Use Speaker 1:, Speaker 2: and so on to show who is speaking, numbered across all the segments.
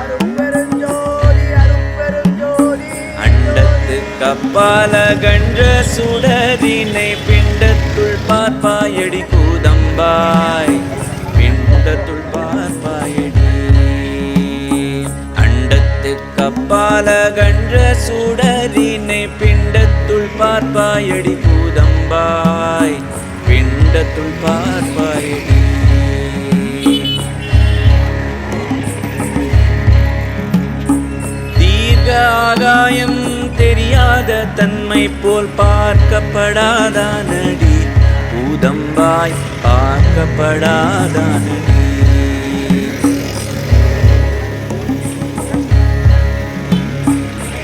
Speaker 1: அரும்பெருஞ்சோதி
Speaker 2: கப்பால கன்ற சுடரினை பிண்டத்துள் பார்ப்பாயடி கூதம்பாய். பிண்டத்துள் பார்ப்பாயடி. அண்டத்து கப்பால கன்ற சுடரினை பிண்டத்துள் பார்ப்பாயடி கூதம்பாய். பிண்டத்துள் பார்ப்பாயடி. ஆகாயம் தெரியாத தன்மை போல் பார்க்கப்படாதானடி? பூதம்பாய் பார்க்கப்படாதானடி?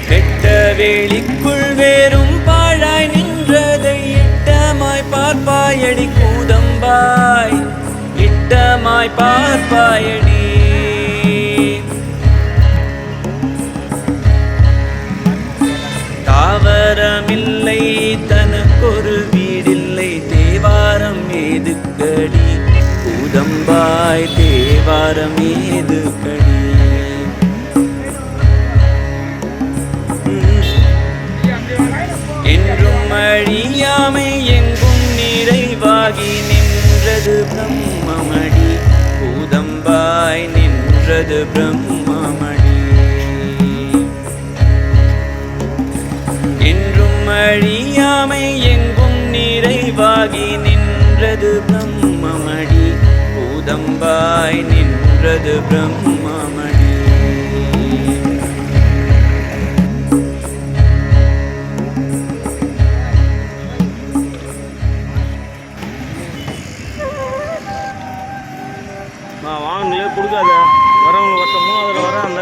Speaker 2: கெட்ட வேலிக்குள் வேறும் பாழாய் நின்றதை இட்டமாய் பார்ப்பாயடி கூதம்பாய் இட்டமாய் பார்ப்பாயடி. தாவரமில்லை தனக்கொரு வீடில்லை தேவாரம் ஏதுக்கடி பூதம்பாய் தேவாரம் ஏதுக்கடி என்றும் அழியாமை எங்கும் நிறைவாகி நின்றது பிரம்மமடி. பூதம்பாய் நின்றது பிரம்ம அழியாமை எங்கும் நிறைவாகி நின்றது பிரம்மமடி. பூதம்பாய் நின்றது பிரம்மமடி.
Speaker 3: வாங்கல வாங்கினே கொடுக்காத. வரவங்களை வர அந்த